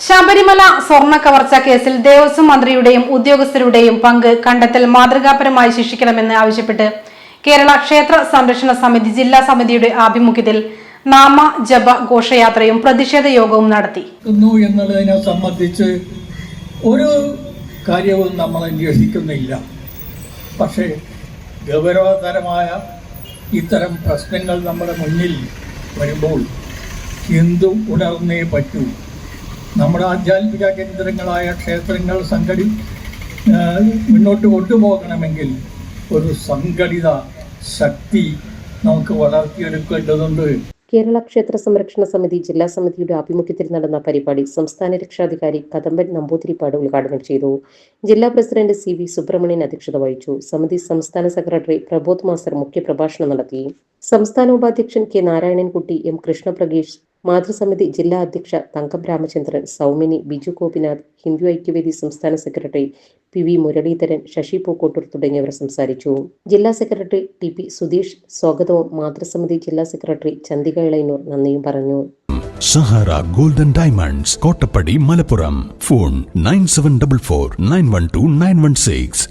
ശബരിമല സ്വർണ കവർച്ച കേസിൽ ദേവസ്വം മന്ത്രിയുടെയും ഉദ്യോഗസ്ഥരുടെയും പങ്ക് കണ്ടെത്തൽ മാതൃകാപരമായി ശിക്ഷിക്കണമെന്ന് ആവശ്യപ്പെട്ട് കേരള ക്ഷേത്ര സംരക്ഷണ സമിതി ജില്ലാ സമിതിയുടെ ആഭിമുഖ്യത്തിൽ നാമ ജപ ഘോഷയാത്രയും പ്രതിഷേധ യോഗവും നടത്തി. എന്നുള്ളതിനെ സംബന്ധിച്ച് ഒരു കാര്യവും നമ്മൾ അന്വേഷിക്കുന്നില്ല. പക്ഷേ ഗൗരവതരമായ ഇത്തരം പ്രശ്നങ്ങൾ നമ്മുടെ മുന്നിൽ വരുമ്പോൾ എന്തും ഉണർന്നേ പറ്റൂ. നമ്മുടെ ആധ്യാത്മിക കേന്ദ്രങ്ങളായ ക്ഷേത്രങ്ങൾ സംഘടി മുന്നോട്ട് കൊണ്ടുപോകണമെങ്കിൽ ഒരു സംഘടിത ശക്തി നമുക്ക് വളർത്തിയെടുക്കേണ്ടതുണ്ട്. കേരള ക്ഷേത്ര സംരക്ഷണ സമിതി ജില്ലാ സമിതിയുടെ ആഭിമുഖ്യത്തിൽ നടന്ന പരിപാടി സംസ്ഥാന രക്ഷാധികാരി കദംബൻ നമ്പൂതിരിപ്പാട് ഉദ്ഘാടനം ചെയ്തു. ജില്ലാ പ്രസിഡന്റ് സി വി സുബ്രഹ്മണ്യൻ അധ്യക്ഷത വഹിച്ചു. സമിതി സംസ്ഥാന സെക്രട്ടറി പ്രബോധ് മാസ്റ്റർ മുഖ്യപ്രഭാഷണം നടത്തി. സംസ്ഥാന ഉപാധ്യക്ഷൻ കെ നാരായണൻകുട്ടി എം കൃഷ്ണപ്രകേഷ് മാതൃസമിതി ജില്ലാ അധ്യക്ഷ തങ്കം രാമചന്ദ്രൻ സൗമിനി ബിജു ഗോപിനാഥ് ഹിന്ദു ഐക്യവേദി സംസ്ഥാന secretary P V Muraleedharan Sasi Pookkottur തുടങ്ങിയവർ സംസാരിച്ചു. ജില്ലാ സെക്രട്ടറി ടി പി സുധീഷ് സ്വാഗതവും മാതൃസമിതി ജില്ലാ സെക്രട്ടറി ചന്ദിക ഇളയനൂർ നന്ദിയും പറഞ്ഞു. Sahara golden diamonds Kottappadi Malappuram. Phone nine seven double four nine one two nine one six.